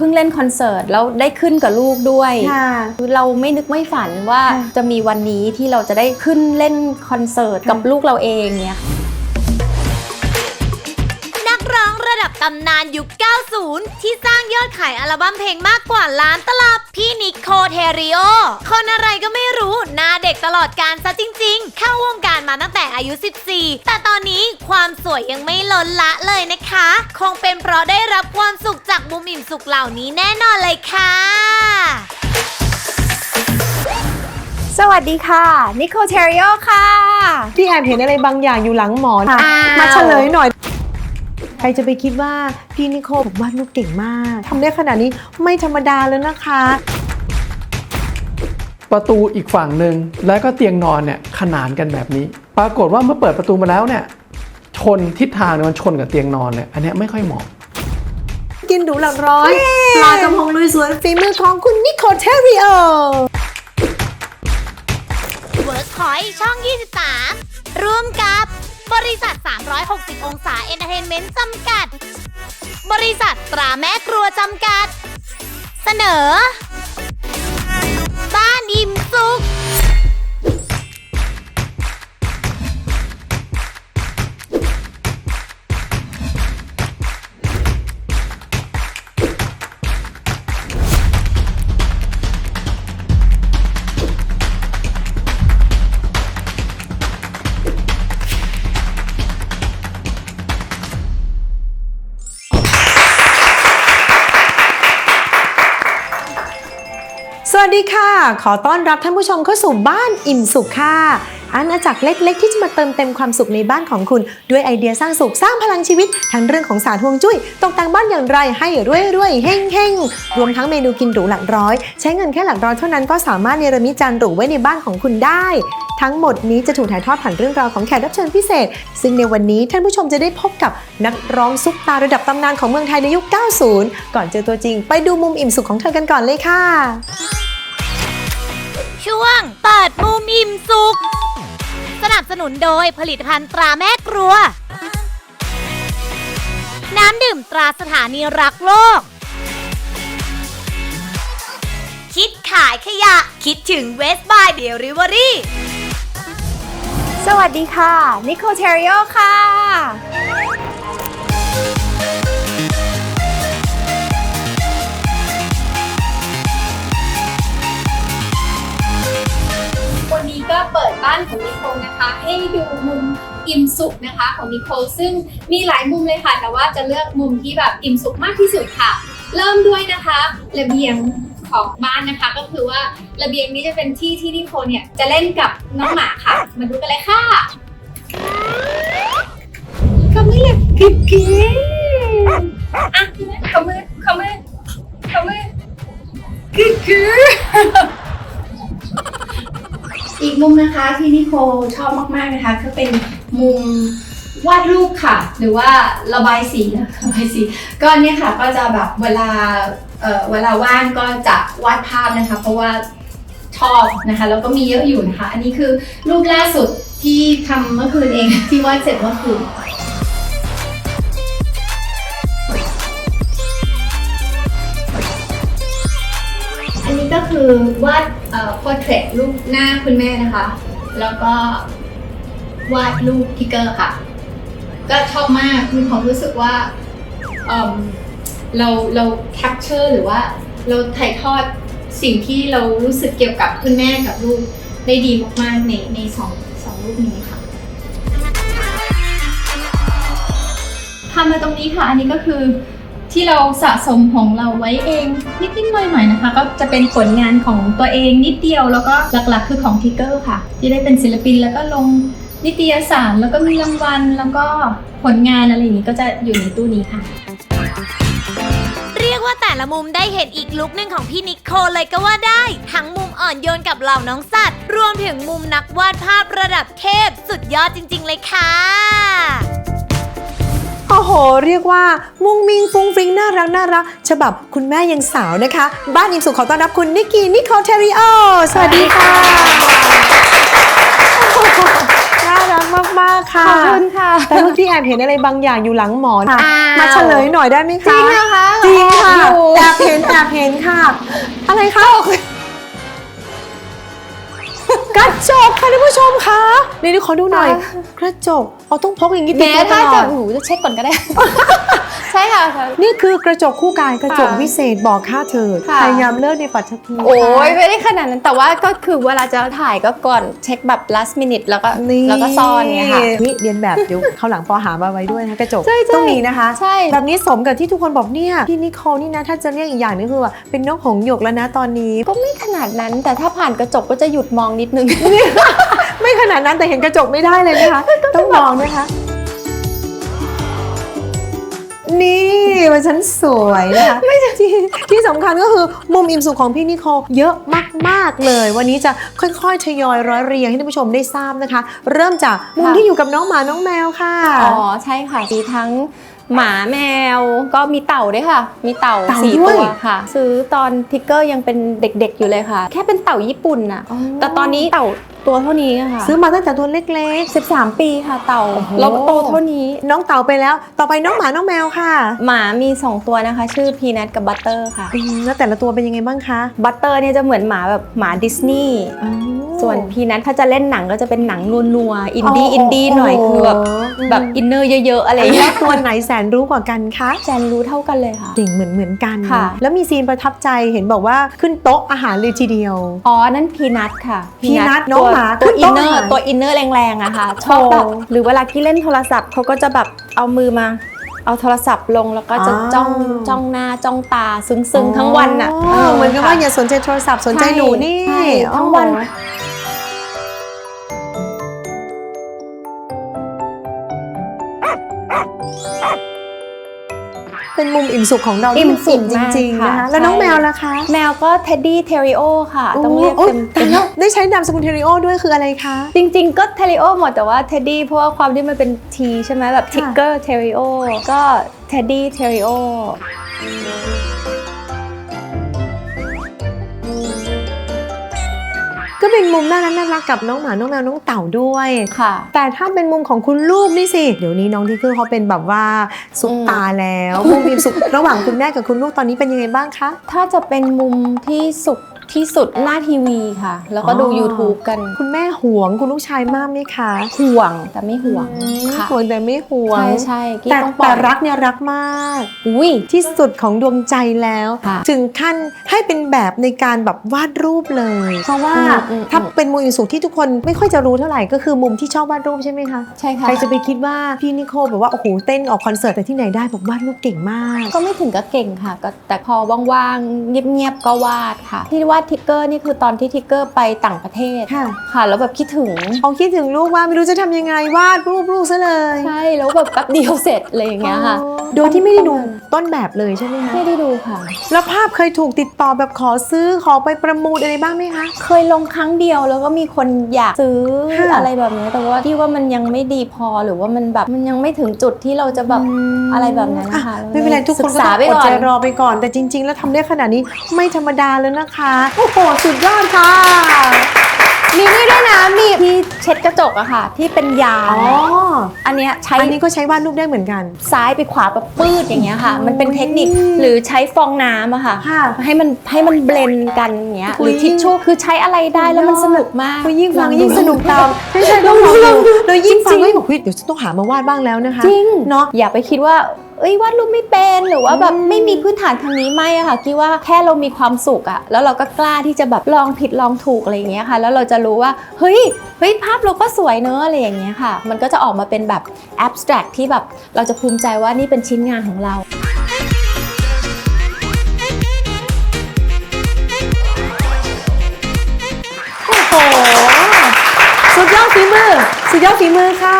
เพิ่งเล่นคอนเสิร์ตแล้วได้ขึ้นกับลูกด้วยค่ะเราไม่นึกไม่ฝันว่าค่ะจะมีวันนี้ที่เราจะได้ขึ้นเล่นคอนเสิร์ตค่ะกับลูกเราเองเนี่ย ตำนานยุค 90 ที่สร้างยอดขายอัลบั้มเพลงมากกว่าล้านตลับ พี่นิโคเทริโอ คนอะไรก็ไม่รู้หน้าเด็กตลอดการซะจริง ๆ เข้าวงการมาตั้งแต่อายุ 14 แต่ตอนนี้ความสวยยังไม่ล้นละเลยนะคะ คงเป็นเพราะได้รับความสุขจากมุมอิ่มสุขเหล่านี้แน่นอนเลยค่ะสวัสดีค่ะ นิโคเทริโอค่ะ พี่แอบเห็นอะไรบางอย่างอยู่หลังหมอน อ้าว มาเฉลยหน่อย ใครจะไปคิดว่าพี่นิโคบอกวาดรูปเก่งมากทำได้ขนาดนี้ไม่ธรรมดาแล้วนะคะ ประตูอีกฝั่งหนึ่งแล้วก็เตียงนอนเนี่ยขนานกันแบบนี้ ปรากฏว่าเมื่อเปิดประตูมาแล้วเนี่ยชนทิศทางเนี่ยมันชนกับเตียงนอนเนี่ยอันเนี้ยไม่ค่อยเหมาะ กินดูหลักร้อยปลากระพงลุยสวนฝีมือของคุณนิโคเทริโอ เวิร์กพอยช่อง 23 ร่วมกับ บริษัท 360 องศาเอนเตอร์เทนเมนต์จำกัด บริษัทตราแม่ครัวจำกัด เสนอ บ้านอิ่มสุข ดีค่ะ ขอต้อนรับท่านผู้ชมเข้าสู่บ้านอิ่มสุขค่ะอาณาจักรเล็ก ๆ ที่จะมาเติมเต็มความสุขในบ้านของคุณ ด้วยไอเดียสร้างสุขสร้างพลังชีวิต ทั้งเรื่องของศาสตร์ฮวงจุ้ยตกแต่งบ้านอย่างไรให้รวยรวยๆเฮงเฮงๆรวมทั้งเมนูกินหรูหลักร้อย ใช้เงินแค่หลักร้อยเท่านั้นก็สามารถเนรมิตจานหรูไว้ในบ้านของคุณได้ ทั้งหมดนี้จะถูกถ่ายทอดผ่านเรื่องราวของแขกรับเชิญพิเศษ ซึ่งในวันนี้ท่านผู้ชมจะได้พบกับนักร้องซุปตาระดับตำนานของเมืองไทยในยุค 90 ก่อนเจอตัวจริง ไปดูมุมอิ่มสุขของเธอกันก่อนเลยค่ะ ช่วงเปิดมุมอิ่มสุข สนับสนุนโดยผลิตภัณฑ์ตราแม่ครัว น้ำดื่มตราสถานีรักโลก คิดขายขยะ คิดถึงเวสบายเดลิเวอรี่ สวัสดีค่ะ นิโคเทริโอค่ะ วันนี้ก็เปิดบ้านของนิโคลนะคะ ให้ดูมุมอิ่มสุขนะคะของนิโคลซึ่งมีหลายมุมเลยค่ะ แต่ว่าจะเลือกมุมที่แบบอิ่มสุขมากที่สุดค่ะ เริ่มด้วยนะคะระเบียงของบ้านนะคะ ก็คือว่าระเบียงนี้จะเป็นที่ที่นิโคลเนี่ยจะเล่นกับน้องหมาค่ะ มาดูกันเลยค่ะขมือเลยกิ๊บกิ๊บอะขมือขมือขมือกิ๊บกิ๊บอีก มุมนะคะที่นิโคชอบมากๆนะคะก็เป็นมุมวาดรูปค่ะ หรือว่าระบายสีนะระบายสีก็เนี่ยค่ะก็จะแบบเวลาเเวลาว่างก็จะวาดภาพนะคะ เพราะว่าชอบนะคะแล้วก็มีเยอะอยู่นะคะ อันนี้คือรูปล่าสุดที่ทำเมื่อคืนเองที่วาดเสร็จเมื่อคืน คือวาดเอ่อ portrait รูปหน้าคุณแม่นะคะ แล้วก็วาดรูปทิกเกอร์ค่ะ ก็ชอบมากมีความรู้สึกว่าเอิ่มเราเรา capture หรือว่าเราถ่ายทอดสิ่งที่เรารู้สึกเกี่ยวกับคุณแม่กับลูกได้ดีมากๆในในสองสองรูปนี้ค่ะพามาตรงนี้ค่ะ อันนี้ก็คือ ที่เราสะสมของเราไว้เองนิดๆหน่อยๆนะคะ ก็จะเป็นผลงานของตัวเองนิดเดียวแล้วก็หลักๆ คือของทิกเกอร์ค่ะ ที่ได้เป็นศิลปินแล้วก็ลงนิตยสารแล้วก็มีรางวัลแล้วก็ผลงานอะไรอย่างนี้ก็จะอยู่ในตู้นี้ค่ะ เรียกว่าแต่ละมุมได้เห็นอีกลุคหนึ่งของพี่นิโคเลยก็ว่าได้ ทั้งมุมอ่อนโยนกับเหล่าน้องสัตว์ รวมถึงมุมนักวาดภาพระดับเทพสุดยอดจริง ๆ เลยค่ะ โอ้โห เรียกว่า มุงมิงฟุ้งฟริ้งน่ารักน่ารัก ฉบับคุณแม่ยังสาวนะคะ บ้านอิ่มสุขขอต้อนรับคุณนิกกี้นิโคลเทริโอ สวัสดีค่ะโอ้โหน่าน่ารักมาก ๆ ค่ะ ขอบคุณค่ะแต่เมื่อกี้แอบเห็นอะไรบางอย่างอยู่หลังหมอนอ้าว มาเฉลยหน่อยได้ไหมคะจริงนะคะจริงค่ะอยู่แอบเห็นแอบเห็นค่ะ อะไรคะ กระจกค่ะท่านผู้ชมคะนี่นี่ขอดูหน่อย กระจกเอาต้องพกอย่างนี้ติดแม้ตัวตถ้าลจะอด หูจะเช็คก่อนก็ได้ ใช่ค่ะค่ะนี่คือกระจกคู่กายกระจกค่ะวิเศษบอกค่าเธอค่ะ พยายามเลิกในปัตภีโอ้ยไม่ได้ขนาดนั้นแต่ว่าก็คือเวลาจะถ่ายก็ก่อนเช็คแบบ last minute แล้วก็นี่แล้วก็ซ่อนไงค่ะ นี่เรียนแบบเดี๋ยวเขาวหลังปอหามาไว้ด้วยนะกระจกใช่ใช่ ต้องมีนะคะ ใช่ แบบนี้สมกับที่ทุกคนบอกเนี่ยพี่นิโคลนี่นะ ถ้าจะเรียกอีกอย่างนึงคือว่าเป็นนกหงส์หยกแล้วนะตอนนี้ ก็ไม่ขนาดนั้นแต่ถ้าผ่านกระจกก็จะหยุดมองนิดนึงไม่ขนาดนั้นแต่เห็นกระจกไม่ได้เลยนะคะ ต้องมองนะคะ นี่มันฉันสวยนะคะที่ที่สำคัญก็คือมุมอิ่มสุขของพี่นิโคลเยอะมาก ๆ เลย วันนี้จะค่อย ๆ ทยอยร้อยเรียงให้ท่านผู้ชมได้ทราบนะคะ เริ่มจากมุมค่ะที่อยู่กับน้องหมาน้องแมวค่ะ อ๋อ ใช่ค่ะมีทั้ง หมาแมวก็มีเต่าด้วยค่ะ มีเต่าเต่าสี่ด้วยตัวค่ะ ซื้อตอนทิกเกอร์ยังเป็นเด็กๆอยู่เลยค่ะ แค่เป็นเต่าญี่ปุ่นน่ะ แต่ตอนนี้เต่าตัวเท่านี้อะค่ะซื้อมาตั้งแต่ตัวเล็ก13 ปีค่ะเต่าโอ้โหแล้วโตเท่านี้ๆน้องเต่าไปแล้ว ต่อไปน้องหมาน้องแมวค่ะ หมามี 2 ตัวนะคะ ชื่อพีนัทกับบัตเตอร์ค่ะอืมแล้วแต่ละตัวเป็นยังไงบ้างคะบัตเตอร์เนี่ยจะเหมือนหมาแบบหมาดิสนีย์ส่วนพีนัทถ้าจะเล่นหนังก็จะเป็นหนังนัวๆอินดี้อินดี้หน่อยคือแบบแบบอินเนอร์เยอะ ๆ อะไรอย่างแล้เงี้วยตัวไหนแสนรู้กว่ากันคะแจนรู้เท่ากันเลยค่ะเก่งเหมือนเหมือนกันค่ะ แล้วมีซีนประทับใจเห็นบอกว่าขึ้นโต๊ะอาหารเลยทีเดียวอ๋อนั่นพีนัทค่ะ Peanut น้องตัวหมาตัวขึ้นอินโต๊ะเนออาร์หารตัวอินเนอร์แรงๆอะค่ะชอบแบบโอ้หรือเวลาที่เล่นโทรศัพท์เขาก็จะแบบเอามือมา เอาโทรศัพท์ลงแล้วก็จะอ๋อจ้องจ้องหน้าจ้องตาซึ้งๆ ทั้งวันอะอ๋อเหมือนกับว่าค่ะอย่าสนใจโทรศัพท์สนใจหนูนี่ใช่ทั้งวัน เป็นมุมอิ่มสุขของเราอิ่มสุขจริงๆมากนะคะค่ะแล้วน้องใช่แมวล่ะคะแมวก็เท็ดดี้เทริโอค่ะต้องเรียกโอ้เต็มแต่แล้วได้ใช้นามสกุลเทริโอด้วยคืออะไรคะ จริง ๆ ก็เทริโอหมดแต่ว่าเท็ดดี้เพราะว่าความที่มันเป็นทีใช่ไหมแบบทิกเกอร์เทริโอก็เท็ดดี้เทริโอ ก็เป็นมุมน่ารักน่ารักกับน้องหมา น้องแมว น้องเต่าด้วย ค่ะ แต่ถ้าเป็นมุมของคุณลูกนี่สิ เดี๋ยวนี้น้องที่คือเขาเป็นแบบว่าสุขตาแล้วมุมอิ่มสุขระหว่างคุณแม่กับคุณลูกตอนนี้เป็นยังไงบ้างคะ ถ้าจะเป็นมุมที่สุข ที่สุดหน้าทีวีค่ะ แล้วก็ดู อ๋อ YouTube กันคุณแม่ห่วงคุณลูกชายมากไหมคะห่วงแต่ไม่ห่วงค่ะห่วงแต่ไม่ห่วง ใช่ใช่กี้แต่ต้องปล่แต่อยรักเนี่ยรักมาก อุ้ย ที่สุดของดวงใจแล้ว ค่ะถึงขั้นให้เป็นแบบในการแบบวาดรูปเลย เพราะว่าอืมอืม ถ้าเป็นมุมอิ่มสุขที่ทุกคนไม่ค่อยจะรู้เท่าไหร่ก็คือมุมที่ชอบวาดรูปใช่ไหมคะใช่ค่ะ ใครจะไปคิดว่าพี่นิโคลแบบว่าโอ้โหเต้นออกคอนเสิร์ตแต่ที่ไหนได้แบบวาดรูปเก่งมาก ก็ไม่ถึงกับเก่งค่ะก็แต่พอว่างๆเงียบๆก็วาดค่ะ ที่วาดทิกเกอร์นี่คือตอนที่ทิกเกอร์ไปต่างประเทศค่ะ ค่ะ แล้วแบบคิดถึง เอาคิดถึงลูกว่าไม่รู้จะทำยังไงวาดรูปลูกซะเลย ใช่ แล้วแบบแป๊บเดียวเสร็จอะไรอย่างเงี้ยค่ะอ๋อโดยที่ไม่ได้ดูต้นแบบเลยใช่ไหมคะไม่ได้ดูค่ะ แล้วภาพเคยถูกติดต่อแบบขอซื้อขอไปประมูลอะไรบ้างไหมคะ เคยลงครั้งเดียวแล้วก็มีคนอยากซื้อค่ะ อะไรแบบนี้แต่ว่าที่ว่ามันยังไม่ดีพอหรือว่ามันแบบมันยังไม่ถึงจุดที่เราจะแบบอะไรแบบนั้นนะคะอ่ไม่เป็นไรทุกคนศึก็กษาต้องไปอดก่อใจน รอไปก่อน แต่จริง ๆ แล้วทำได้ขนาดนี้ไม่ธรรมดาแล้วนะคะโอ้โห สุดยอดค่ะ มีนี่ด้วยนะ มีที่เช็ดกระจกอะค่ะ ที่เป็นยางอ๋อ อันเนี้ยใช้อันนี้ก็ใช้วาดรูปได้เหมือนกัน ซ้ายไปขวาแบบปืดอย่างเงี้ยค่ะโอ้ยมันเป็นเทคนิคหรือใช้ฟองน้ำอะค่ะ ค่ะให้มันให้มันเบลนด์กันอย่างเงี้ยอุ๊หยรือทิชชู่คือใช้อะไรได้แล้วมันสนุกมากก็ยิ่งฟังลอดูยิ่งสนุกตามใช่ใช่ต้องลองดูโดยยิ่งฟังก็บอกเฮ้ยเดี๋ยวฉันต้องหามาวาดบ้างแล้วนะคะจริงเนาะอย่าไปคิดว่า เอ้ยวาดรูปไม่เป็นหรือว่าแบบอืมไม่มีพื้นฐานทางนี้ไม่อะค่ะคิดว่าแค่เรามีความสุขอะแล้วเราก็กล้าที่จะแบบลองผิดลองถูกอะไรอย่างเงี้ยค่ะ แล้วเราจะรู้ว่าเฮ้ยเฮ้ยภาพเราก็สวยเนอะอะไรอย่างเงี้ยค่ะ มันก็จะออกมาเป็นแบบ abstract ที่แบบเราจะภูมิใจว่านี่เป็นชิ้นงานของเรา ดยอดฝีมือค่ะ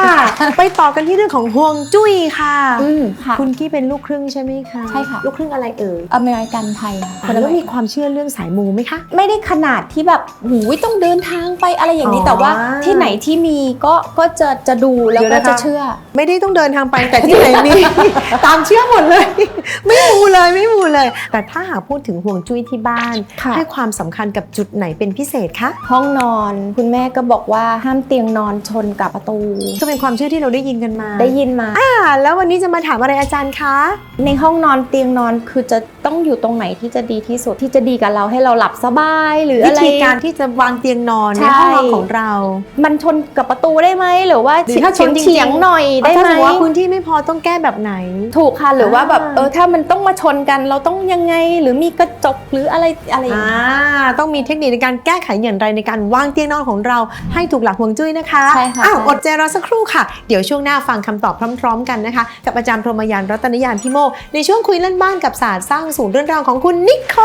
ไปต่อกันที่เรื่องของห่วงจุ้ยค่ะ อืมค่ะ คุณกี้เป็นลูกครึ่งใช่ไหมคะใช่ค่ะ ลูกครึ่งอะไรเอ่ยอเมริกันไทยค่ะอะแล้วมีความเชื่อเรื่องสายมูไหมคะ ไม่ได้ขนาดที่แบบหูยต้องเดินทางไปอะไรอย่างนี้ อ๋อแต่ว่าที่ไหนที่มีก็ก็จะจะดูแล้วเดี๋ยวก็นะคะ จะเชื่อ ไม่ได้ต้องเดินทางไปแต่ที่ไหนมี ตามเชื่อหมดเลย ไม่มูเลยไม่มูเลย แต่ถ้าหากพูดถึงห่วงจุ้ยที่บ้าน ค่ะ ให้ความสำคัญกับจุดไหนเป็นพิเศษคะ ห้องนอน คุณแม่ก็บอกว่าห้ามเตียงนอนชนกับกับประตูก็เป็นความเชื่อที่เราได้ยินกันมา ได้ยินมาอ่าแล้ววันนี้จะมาถามอะไรอาจารย์คะ ในห้องนอนเตียงนอนคือจะต้องอยู่ตรงไหนที่จะดีที่สุดที่จะดีกับเราให้เราหลับสบาย หรือวิอะไรธีการที่จะวางเตียงนอนในใช่ห้องนอนของเรา มันชนกับประตูได้ไหมหรือว่าหรือถ้าชนจริงๆเฉียงๆหน่อยได้ถ้าไหสมมมติว่าพื้นที่ไม่พอต้องแก้แบบไหน ถูกค่ะหรือว่าแบบอ่าเออถ้ามันต้องมาชนกันเราต้องยังไงหรือมีกระจกหรืออะไรอะไรอย่างอ่าเงี้ยต้องมีเทคนิคในการแก้ไขอย่างไรในการวางเตียงนอนของเราให้ถูกหลักฮวงจุ้ยนะคะใช่ค่ะอ้าวใช่อดใจรอสักครู่ค่ะ เดี๋ยวช่วงหน้าฟังคำตอบพร้อม ๆ กันนะคะ กับอาจารย์พรหมยานรัตนยานพิโมกในช่วงคุยเล่นบ้านกับศาสตร์สร้างสูตรเรื่องราวของคุณนิโค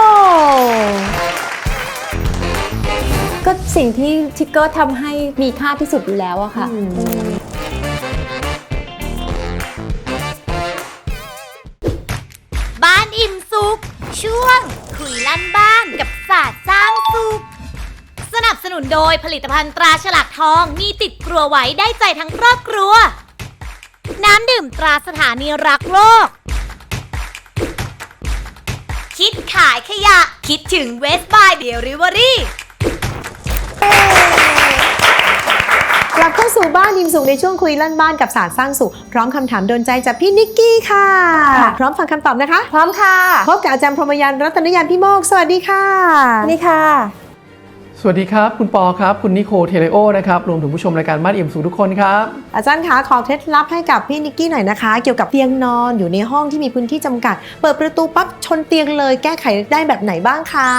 ก็สิ่งที่ทิกเกอร์ทำให้มีค่าที่สุดอยู่แล้วอะค่ะอืมอืมบ้านอิ่มสุข ช่วงคุยลั่นบ้านกับศาสตร์สร้างสุขส นับสนุนโดยผลิตภัณฑ์ตราฉลากทองมีติดครัวไว้ได้ใจทั้งครอบครัว น้ำดื่มตราสถานีรักโลก คิดขายขยะ คิดถึงเวสบายเดลิเวอรี่ กลับเข้าสู่บ้านอิมสุขในช่วงคุยลั่นบ้านกับศาสตร์สร้างสุข พร้อมคำถามโดนใจจากพี่นิกกี้ค่ะ ค่ะ พร้อมฟังคำตอบนะคะ พร้อมค่ะ พบกับอาจารย์พรหมยานรัตนยานพิโมก สวัสดีค่ะ นี่ค่ะ สวัสดีครับ คุณปอครับ คุณนิโคเทเลโอนะครับ รวมถึงผู้ชมรายการมาดเอี่ยมสูงทุกคนครับ อาจารย์คะขอเคล็ดลับให้กับพี่นิกกี้หน่อยนะคะ เกี่ยวกับเตียงนอนอยู่ในห้องที่มีพื้นที่จำกัด เปิดประตูปั๊บชนเตียงเลยแก้ไขได้แบบไหนบ้างคะ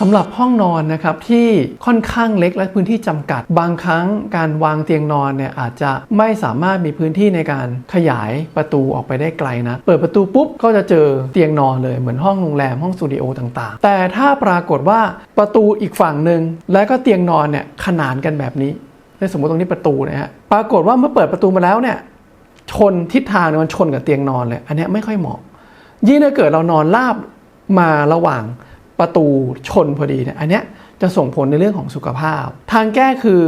สำหรับห้องนอนนะครับที่ค่อนข้างเล็กและพื้นที่จำกัด บางครั้งการวางเตียงนอนเนี่ยอาจจะไม่สามารถมีพื้นที่ในการขยายประตูออกไปได้ไกลนะเปิดประตูปุ๊บก็จะเจอเตียงนอนเลยเหมือนห้องโรงแรมห้องสตูดิโอต่างๆ แต่ถ้าปรากฏว่าประตูอีกฝั่งหนึ่งและก็เตียงนอนเนี่ยขนานกันแบบนี้ในสมมติตรงนี้ประตูนะฮะปรากฏว่าเมื่อเปิดประตูมาแล้วเนี่ยชนทิศทางเนี่ยมันชนกับเตียงนอนเลย อันนี้ไม่ค่อยเหมาะ ยิ่งถ้าเกิดเรานอนราบมาระหว่าง ประตูชนพอดีเนี่ยอันเนี้ยจะส่งผลในเรื่องของสุขภาพ ทางแก้คือ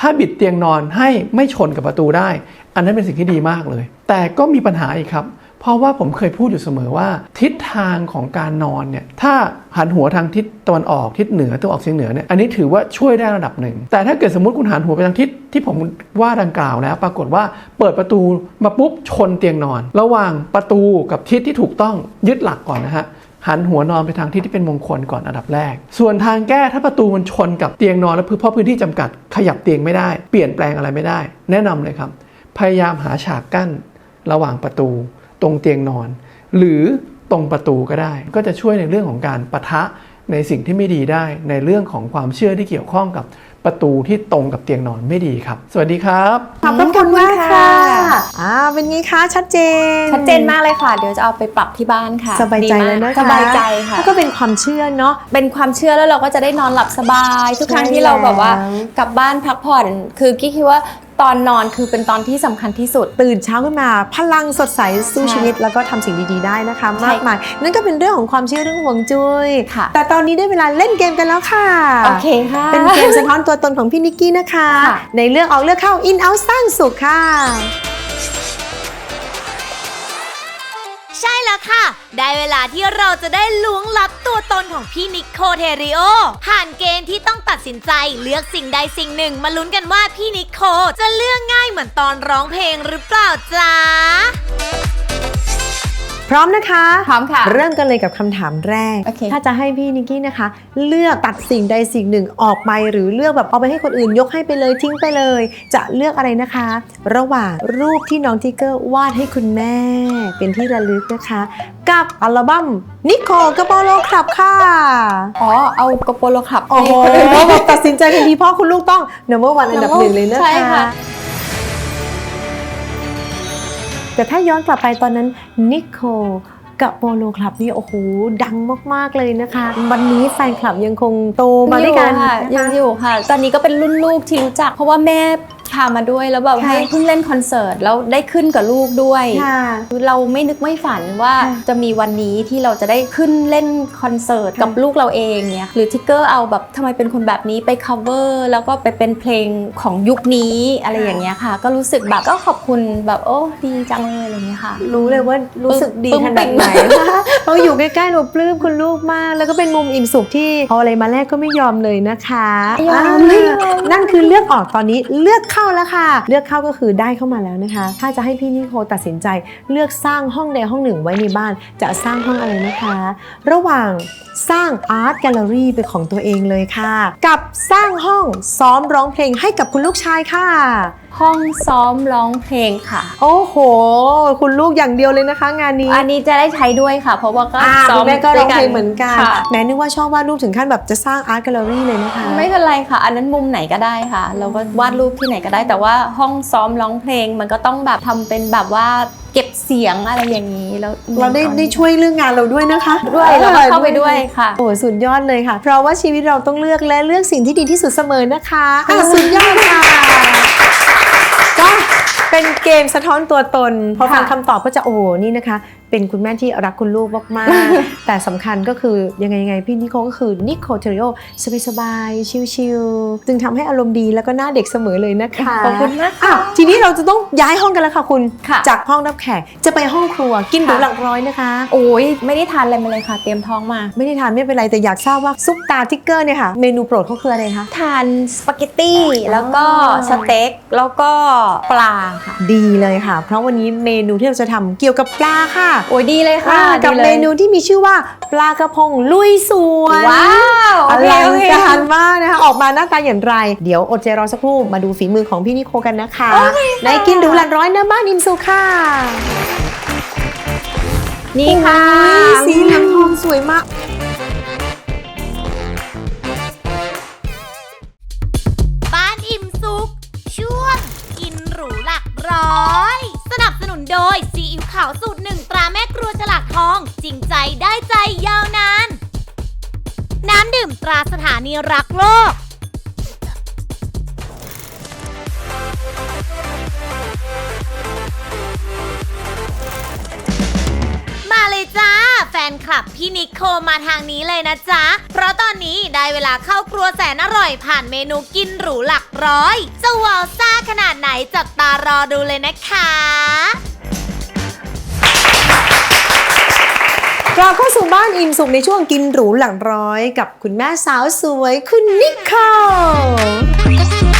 ถ้าบิดเตียงนอนให้ไม่ชนกับประตูได้ อันนั้นเป็นสิ่งที่ดีมากเลย แต่ก็มีปัญหาอีกครับ เพราะว่าผมเคยพูดอยู่เสมอว่า ทิศทางของการนอนเนี่ยถ้าหันหัวทางทิศตะวันออกทิศเหนือตะวันออกเฉียงเหนือเนี่ยอันนี้ถือว่าช่วยได้ระดับหนึ่ง แต่ถ้าเกิดสมมติคุณหันหัวไปทางทิศที่ผมว่าดังกล่าวแล้ว ปรากฏว่าเปิดประตูมาปุ๊บชนเตียงนอน ระหว่างประตูกับทิศที่ถูกต้องยึดหลักก่อนนะฮะ หันหัวนอนไปทางทิศที่เป็นมงคลก่อนอันดับแรก ส่วนทางแก้ถ้าประตูมันชนกับเตียงนอนแล้วเพราะพื้นที่จำกัดขยับเตียงไม่ได้ เปลี่ยนแปลงอะไรไม่ได้ แนะนำเลยครับ พยายามหาฉากกั้นระหว่างประตู ตรงเตียงนอน หรือตรงประตูก็ได้ ก็จะช่วยในเรื่องของการปะทะในสิ่งที่ไม่ดีได้ในเรื่องของความเชื่อที่เกี่ยวข้องกับ ประตูที่ตรงกับเตียงนอนไม่ดีครับ สวัสดีครับขอบพระคุณมากค่ะขอบคุณค่ะอ่าเป็นไงคะชัดเจน ชัดเจนมากเลยค่ะ เดี๋ยวจะเอาไปปรับที่บ้านค่ะสบายใจดีมกแล้วนะคะสบายใจค่ะแล้วก็เป็นความเชื่อเนาะเป็นความเชื่อแล้วเราก็จะได้นอนหลับสบาย ทุกครั้งใช่ที่เราแบบว่าแล้วกลับบ้านพักผ่อน คือกี้คิดว่า ตอนนอนคือเป็นตอนที่สำคัญที่สุด ตื่นเช้าขึ้นมา พลังสดใสสู้ใช่ชีวิต แล้วก็ทำสิ่งดีๆได้นะคะใช่มากมาย นั่นก็เป็นเรื่องของความเชื่อเรื่องห่วงจุ้ยค่ะ แต่ตอนนี้ได้เวลาเล่นเกมกันแล้วค่ะ โอเคค่ะ เป็นเกมสะท้อนตัวตนของพี่นิกกี้นะคะค่ะในเรื่องเอาเลือกเข้า in out สร้างสุขค่ะ แล้วค่ะ ได้เวลาที่เราจะได้ล้วงลับตัวตนของพี่นิโคเทริโอ ผ่านเกณฑ์ที่ต้องตัดสินใจเลือกสิ่งใดสิ่งหนึ่งมาลุ้นกันว่าพี่นิโคจะเลือกง่ายเหมือนตอนร้องเพลงหรือเปล่าจ๊ะ พร้อมนะคะ พร้อมค่ะ เริ่มกันเลยกับคำถามแรก โอเค ถ้าจะให้พี่นิกกี้นะคะ เลือกตัดสิ่งใดสิ่งหนึ่งออกไปหรือเลือกแบบเอาไปให้คนอื่นยกให้ไปเลยทิ้งไปเลย จะเลือกอะไรนะคะ ระหว่างรูปที่น้องทิกเกอร์วาดให้คุณแม่ เป็นที่ระลึกนะคะ กับอัลบั้มนิโคกระโปโลครับค่ะ อ๋อ เอากระโปรงขับโอ้โหให้คนอื่นบอกตัดสินใจทันทีเพ่อคุณลูกต้อง number one อันดับหนึ่งเลยนะคะ ใช่ค่ะ แต่ถ้าย้อนกลับไปตอนนั้นนิโค กับโปโลคลับนี่โอ้โหดังมากๆเลยนะคะ วันนี้แฟนคลับยังคงโตมาด้วยกันค่ะนะคะยังอยู่ค่ะ ตอนนี้ก็เป็นรุ่นลูกที่รู้จัก เพราะว่าแม่พามาด้วยแล้วแบบค่ะให้เพิ่งเล่นคอนเสิร์ตแล้วได้ขึ้นกับลูกด้วยค่ะเราไม่นึกไม่ฝันว่าค่ะจะมีวันนี้ที่เราจะได้ขึ้นเล่นคอนเสิร์ตค่ะกับลูกเราเองเนี่ยหรือทิกเกอร์เอาแบบทำไมเป็นคนแบบนี้ไป cover แล้วก็ไปเป็นเพลงของยุคนี้อะไรอย่างเงี้ยค่ะ ก็รู้สึกแบบก็ขอบคุณแบบโอ้ดีจังเลยอะไรอย่างเงี้ยค่ะ รู้เลยว่ารู้สึกดีปึ้งขนาดไหนปิ๊งนะคะเพราะอยู่ใกล้ๆหนูปลื้มคุณลูกมาก แล้วก็เป็นมุมอิ่มสุขที่เอาอะไรมาแลกก็ไม่ยอมเลยนะคะไม่ยอมอ่าไม่ยอม นั่นคือเลือกออกตอนนี้เลือกเข้าเข้าแล้วค่ะ เลือกเข้าก็คือได้เข้ามาแล้วนะคะ ถ้าจะให้พี่นิโคตัดสินใจ เลือกสร้างห้องใดห้องหนึ่งไว้ในบ้าน จะสร้างห้องอะไรนะคะ ระหว่างสร้างอาร์ตแกลเลอรี่เป็นของตัวเองเลยค่ะ กับสร้างห้องซ้อมร้องเพลงให้กับคุณลูกชายค่ะ ห้องซ้อมร้องเพลงค่ะ โอ้โห คุณลูกอย่างเดียวเลยนะคะ งานนี้อันนี้จะได้ใช้ด้วยค่ะ เพราะว่าก็อ่าซ้อคุมณแม่ก็ร้องเพลงด้วยเหมือนกันค่ะแม้นึกว่าชอบวาดรูปถึงขั้นแบบจะสร้างอาร์ตแกลเลอรี่เลยนะคะ ไม่เป็นไรค่ะ อันนั้นมุมไหนก็ได้ค่ะ เราก็วาดรูปที่ไหนก็ได้ แต่ว่าห้องซ้อมร้องเพลงมันก็ต้องแบบทำเป็นแบบว่าเก็บเสียงอะไรอย่างนี้แล้วเราได้ได้ช่วยเรื่องงานเราด้วยนะคะด้วยเราก็เข้าไปด้วยค่ะ โอ้สุดยอดเลยค่ะ เพราะว่าชีวิตเราต้องเลือกและเลือกสิ่งที่ดีที่สุดเสมอนะคะอะสุดยอดค่ะก็ เป็นเกมสะท้อนตัวตน พอฟังคำตอบก็จะโอ้โหนี่นะคะ เป็นคุณแม่ที่รักคุณลูกมากๆ แต่สำคัญก็คือยังไงยังไงพี่นิโคก็คือนิโคเทริโอสบายๆชิลๆจึงทำให้อารมณ์ดีแล้วก็หน้าเด็กเสมอเลยนะคะ ขอบคุณมากอะค่ะทีนี้เราจะต้องย้ายห้องกันแล้วค่ะคุณค่ะจากห้องรับแขกจะไปห้องครัวกินหรูค่ะหลักร้อยนะคะ โอ้ยไม่ได้ทานอะไรมาเลยค่ะ เตรียมท้องมา ไม่ได้ทานไม่เป็นไรแต่อยากทราบว่าซุปตาทิกเกอร์เนี่ยค่ะเมนูโปรดเขาคืออะไรคะทานสปาเกตตี้แล้วก็อ๋อสเต็กแล้วก็ปลาค่ะดีเลยค่ะ เพราะวันนี้เมนูที่เราจะทำเกี่ยวกับปลาค่ะโอ้ยดีเลยค่ะอ่ากับดีลยเมนูที่มีชื่อว่าปลากระพงลุยสวนว้าวอโเคลังโอเคการมากนะคะ ออกมาหน้าตาอย่างไร เดี๋ยวอดใจรอสักครู่มาดูฝีมือของพี่นิโคกันนะคะในกินดูหลันร้อยหน้าบ้านอิมซูค่ะนี่ค่ะโอ้ยสีเหลืองทองสวยมากบ้านอิ่มสุขช่วงกินหรูหลักร้อยส นุนโดยซีอิ๊วขาวสูตรหนึ่งตราแม่ครัวฉลากทอง จริงใจได้ใจยาวนาน น้ำดื่มตราสถานีรักโลก มาเลยจ้า แฟนคลับพี่นิโคมาทางนี้เลยนะจ๊ะ เพราะตอนนี้ได้เวลาเข้าครัวแสนอร่อยผ่านเมนูกินหรูหลักร้อยจะว้าวซ่าขนาดไหนจับตารอดูเลยนะคะ กลับเข้าสู่บ้านอิ่มสุขในช่วงกินหรูหลังร้อย กับคุณแม่สาวสวยคุณนิโคล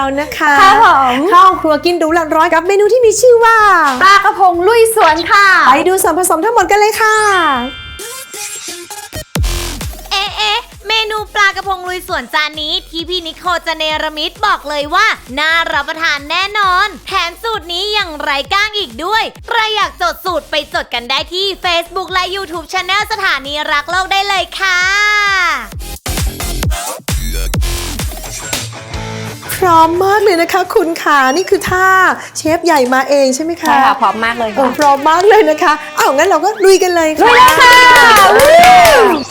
เรานะคะครับผมเข้าครัวกินดูหลังร้อยกับเมนูที่มีชื่อว่าปลากระพงลุยสวนค่ะ ไปดูส่วนผสมทั้งหมดกันเลยค่ะ เอ๊ะเอ๊ะเมนูปลากระพงลุยสวนจานนี้ที่พี่นิโคจะเนรมิตบอกเลยว่า น่ารับประทานแน่นอน แถมสูตรนี้ยังไร้ก้างอีกด้วย ใครอยากจดสูตรไปจดกันได้ที่ Facebook และ YouTube Channel สถานีรักโลกได้เลยค่ะ พร้อมมากเลยนะคะ คุณค่ะนี่คือท่าเชฟใหญ่มาเองใช่ไหมคะใช่ค่ะพร้อมมากเลยโอ้ค่ะพร้อมมากเลยนะคะอ้าวงั้นเราก็ลุยกันเลยค่ะลุยเลยค่ะ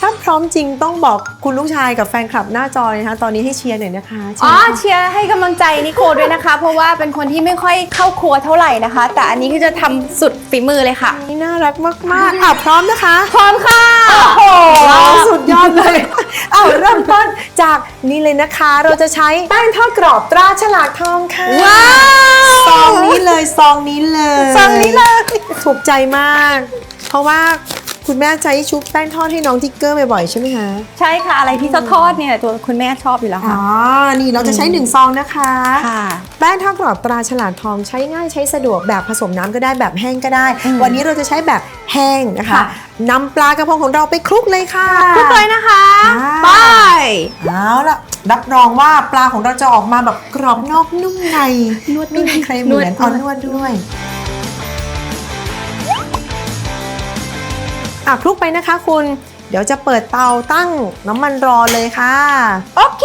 ถ้าพร้อมจริงต้องบอกคุณลูกชายกับแฟนคลับหน้าจอเลยนะคะ ตอนนี้ให้เชียร์หน่อยนะคะเชิญอ๋อค่ะเชียร์ให้กำลังใจนิโคด้วยนะคะ เพราะว่าเป็นคนที่ไม่ค่อยเข้าครัวเท่าไหร่นะคะ แต่อันนี้คือจะทำสุดฝีมือเลยค่ะ นี่น่ารักมากๆอะพร้อมนะคะ พร้อมค่ะ โอ้โหว้าวสุดยอดเลย เอาเริ่มต้นจากนี่เลยนะคะ เราจะใช้แป้งทอดกรอบตราฉลากทองค่ะว้าวซองนี้เลยซองนี้เลยซองนี้เลยถูกใจมาก เพราะว่า คุณแม่ใช้ชุบแป้งทอดให้น้องทิกเกอร์บ่อยๆใช่ไหมคะใช่ค่ะอะไรที่ทอดๆเนี่ยตัวคุณแม่ชอบอยู่แล้วอ๋ค่ะอนี่เราจะใช้หนึ่งซองนะคะ ค่ะ แป้งทอดกรอบตราฉลาดทองใช้ง่ายใช้สะดวกแบบผสมน้ำก็ได้แบบแห้งก็ได้ อืมวันนี้เราจะใช้แบบแห้งนะคะค่ะ นำปลากระพงของเราไปคลุกเลยค่ะคลุกเลยนะคะไปไปเอาละรับรองว่าปลาของเราจะออกมาแบบกรอบนอกนุ่มในนวดไม่มีใครเหมือนนวดเอานวดด้วย อะคลุกไปนะคะคุณ เดี๋ยวจะเปิดเตาตั้งน้ำมันรอเลยค่ะ โอเค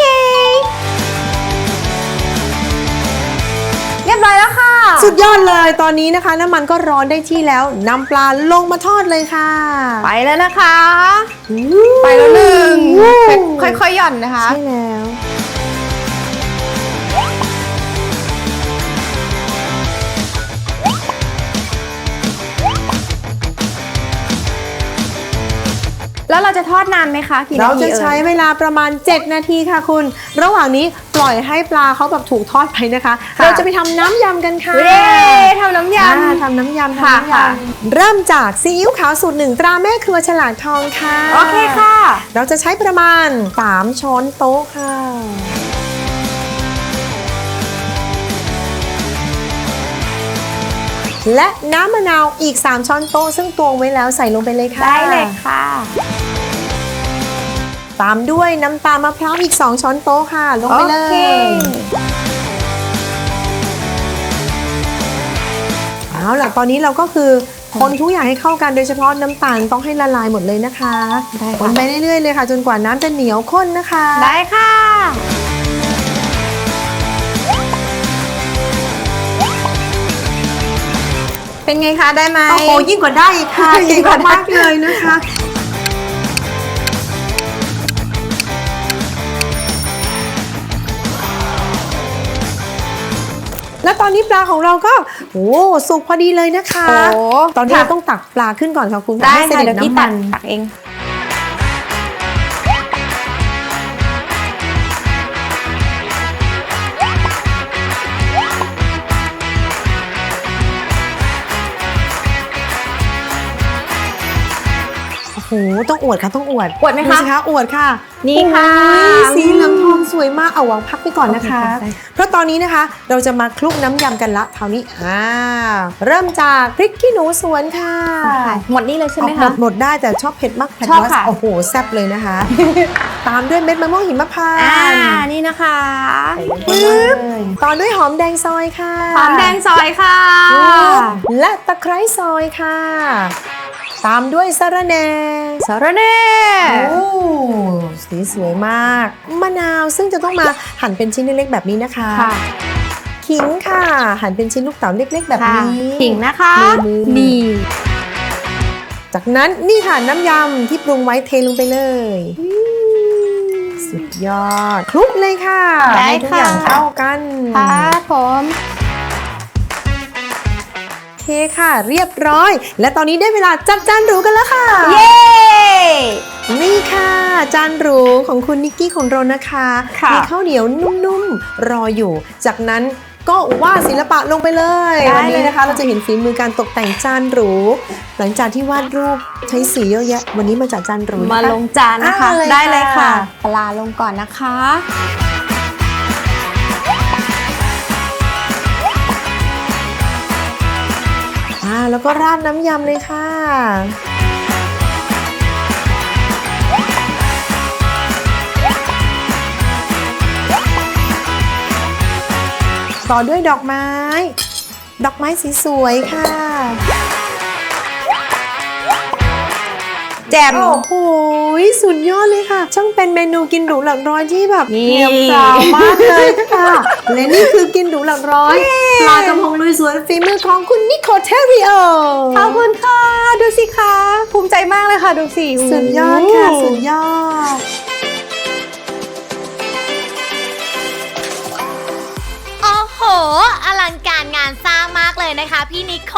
เรียบร้อยแล้วค่ะ สุดยอดเลยตอนนี้นะคะ น้ำมันก็ร้อนได้ที่แล้วนำปลาลงมาทอดเลยค่ะ ไปแล้วนะคะอู้ไปแล้วหนึ่งอู้ค่อยๆหย่อนนะคะ ใช่แล้ว แล้วเราจะทอดนานไหมคะกี่เรานาทีจะเอ่ยใช้เวลาประมาณ 7 นาทีค่ะคุณ ระหว่างนี้ปล่อยให้ปลาเขาแบบถูกทอดไปนะคะ ค่ะ เราจะไปทำน้ำยำกันค่ะ เย้ทำน้ำยอ่าทำน้ำยำค่ะทำน้ำยค่ะำเริ่มจากซีอิ๊วขาวสูตรหนึ่งตราแม่ครัวฉลาดทองค่ะำโอเคค่ะ เราจะใช้ประมาณ 3 ช้อนโต๊ะค่ะ และน้ำมะนาวอีก 3 ช้อนโต๊ะซึ่งตวงไว้แล้วใส่ลงไปเลยค่ะ ได้เลยค่ะ ตามด้วยน้ำตาลมะพร้าวอีก 2 ช้อนโต๊ะค่ะ ลงไปเลโอเค ย เอาล่ะตอนนี้เราก็คือคนทุกอย่างให้เข้ากันโดยเฉพาะน้ำตาลต้องให้ละลายหมดเลยนะคะได้ค่ะ คนไปเรื่อยๆเลยค่ะ จนกว่าน้ำจะเหนียวข้นนะคะ ได้ค่ะ เป็นไงคะได้ไหม โอ้โหยิ่งกว่าได้อีกค่ะยิ่เก่งงกว่าได้ มากๆเลยนะคะ และตอนนี้ปลาของเราก็โอ้สุกพอดีเลยนะคะ โอ้ตอนนี้ค่ะ เราต้องตักปลาขึ้นก่อนค่ะคุณได้ให้เสค่ะด็จเดี๋ยวพี่น้ำตัมักนตักเอง ต้องอวดค่ะต้องอวดอวดไหมคะดูสิคะอวดค่ะ นี่ค่ะโอ้ยสีเหลืองทองสวยมากเอาวางพักไปก่อนนะคะโอเคค่ะเพราะตอนนี้นะคะเราจะมาคลุกน้ำยำกันละคราวนี้อ่าเริ่มจากพริกขี้หนูสวนค่ะค่ะหมดนี่เลยใช่ไหมหมคะดหมดได้แต่ชอบเผ็ดมากเผ็ดชอบน้อยค่ะโอ้โหแซ่บเลยนะคะ ตามด้วยเม็ดมะม่วงหิมพาอ่านต์นี่นะคะปึ๊บต่อด้วยหอมแดงซอยค่ะ หอมแดงซอยค่ะ และตะไคร้ซอยค่ะ ตามด้วยสะระแหน่สาระแน่โอ้สีสวยมาก มะนาวซึ่งจะต้องมาหั่นเป็นชิ้นเล็กๆแบบนี้นะคะค่ะขิงค่ะ หั่นเป็นชิ้นลูกเต๋าเล็ก ๆ แบบค่ะนี้ ขิงนะคะมือนี่ จากนั้นนี่ค่ะน้ำยำที่ปรุงไว้เทลงไปเลย สุดยอดคลุกเลยค่ะได้ให้ทุกอย่างค่ะเข้ากัน ค่ะผมโอ เคค่ะ เรียบร้อย และตอนนี้ได้เวลาจัดจานหรูกันแล้วค่ะ เย้ นี่ค่ะ จานหรูของคุณนิกกี้ของเรานะคะค่ะมีข้าวเหนียวนุ่มๆ รออยู่ จากนั้นก็วาดศิลปะลงไปเลยได้วันนี้นะคะเลยค่ะเราจะเห็นฝีมือการตกแต่งจานหรู หลังจากที่วาดรูปใช้สีเยอะแยะ วันนี้มาจากจานหรูนะคะมาลงจานนะคะอ่าเลยได้เลยค่ะค่ะ ปลาลงก่อนนะคะ แล้วก็ราดน้ำยำเลยค่ะต่อด้วยดอกไม้ ดอกไม้สีสวยค่ะ แจ่มโอ้โหสุดยอดเลยค่ะ ช่างเป็นเมนูกินหรูหลักร้อยที่แบบนี่เรียบพราวมากเลยค่ะ และนี่คือกินหรูหลักร้อย ปลากระพงลุยสวนฝีมือของคุณนิโคเทริโอขอบคุณค่ะ ดูสิคะ ภูมิใจมากเลยค่ะ ดูสิสุดยอดค่ะสุดยอด โอ้โห อลังการงานสร้างมากเลยนะคะ พี่นิโค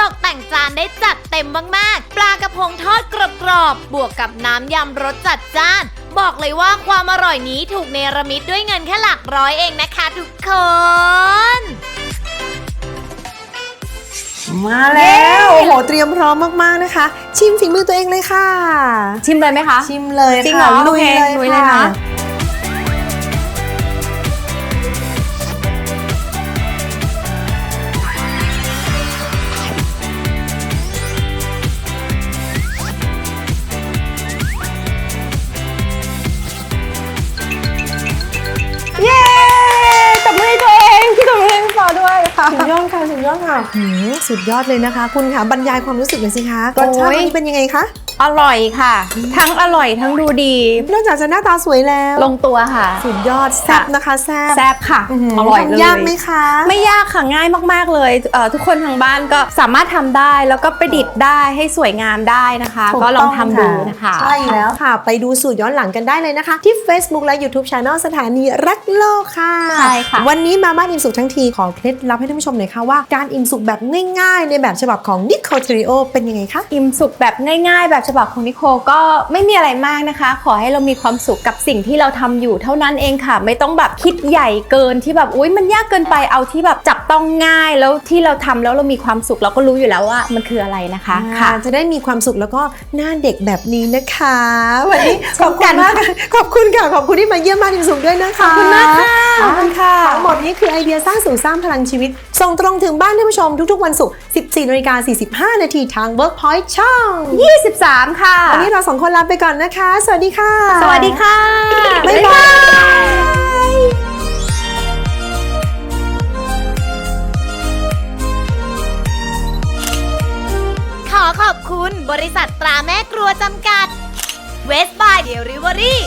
ตกแต่งจานได้จัดเต็มมากๆ ปลากระพงทอดกรอบๆ บวกกับน้ำยำรสจัดจ้านบอกเลยว่าความอร่อยนี้ถูกเนรมิตด้วยเงินแค่หลักร้อยเองนะคะทุกคน มาแล้วโอ้โหเตรียมพร้อมมากๆนะคะ ชิมฝีมือตัวเองเลยค่ะ ชิมเลยไหมคะ ชิมเลยจริงเหรค่ะอลุยโอเคเลยลุยเลยค่ะ นะ สุดยอดค่ะหืมสุดยอดเลยนะคะ คุณค่ะบรรยายความรู้สึกหน่อยสิคะรสชาติโอ้ยวันนี้เป็นยังไงคะ อร่อยค่ะ ทั้งอร่อยทั้งดูดีนอกจากจะหน้าตาสวยแล้วลงตัวค่ะ สุดยอดแซ่บนะคะแซ่บแซ่บค่ะหือร่อยเลยทำยากไหมคะ ไม่ยากค่ะง่ายมากๆเลยเอ่อทุกคนทางบ้านก็สามารถทำได้แล้วก็ประดิษฐ์ได้ให้สวยงามได้นะคะถูก็ลองต้ทำดูนะคะใช่แล้วค่ะ ไปดูสูตรย้อนหลังกันได้เลยนะคะ ที่ Facebook และ YouTube Channel สถานีรักโลกค่ะใช่ค่ะ วันนี้มาบ้านอิมสุขทั้งทีขอเคล็ดลับให้ท่านผู้ชมหน่อยค่ะว่าการานอิ่มสุขแบบง่าย ๆ ในแบบฉบับของนิโคเทริโอเป็นยังไงคะอิ่มสุขแบบง่าย ๆ แบบฉบับของนิโคก็ไม่มีอะไรมากนะคะ ขอให้เรามีความสุขกับสิ่งที่เราทำอยู่เท่านั้นเองค่ะ ไม่ต้องแบบคิดใหญ่เกินที่แบบอุ้ยมันยากเกินไปเอาที่แบบจับต้องง่ายแล้วที่เราทำแล้วเรามีความสุขเราก็รู้อยู่แล้วว่ามันคืออะไรนะคะค่ะ จะได้มีความสุขแล้วก็หน้าเด็กแบบนี้นะคะ วันนี้ขอบคุณมากค่ะขอบคุณค่ะขอบคุณที่มาเยี่ยมบ้านอิ่มสุขด้วยนะคะขอบคุณมากค่ะ ขอบคุณค่ะทั้งหมดนี้คือไอเดียสร้างสู่สร้างพลังชีวิต ส่งตรงถึงบ้านท่านผู้ชมทุกๆวันศุกร์ 14นาฬิกา45 นาทีทาง Workpoint ช่อง 23 ค่ะ วันนี้เราสองคนลาไปก่อนนะคะ สวัสดีค่ะ สวัสดีค่ะ บ๊ายบายขอขอบคุณบริษัทตราแม่ครัวจำกัด เวสบายเดลิเวอรี่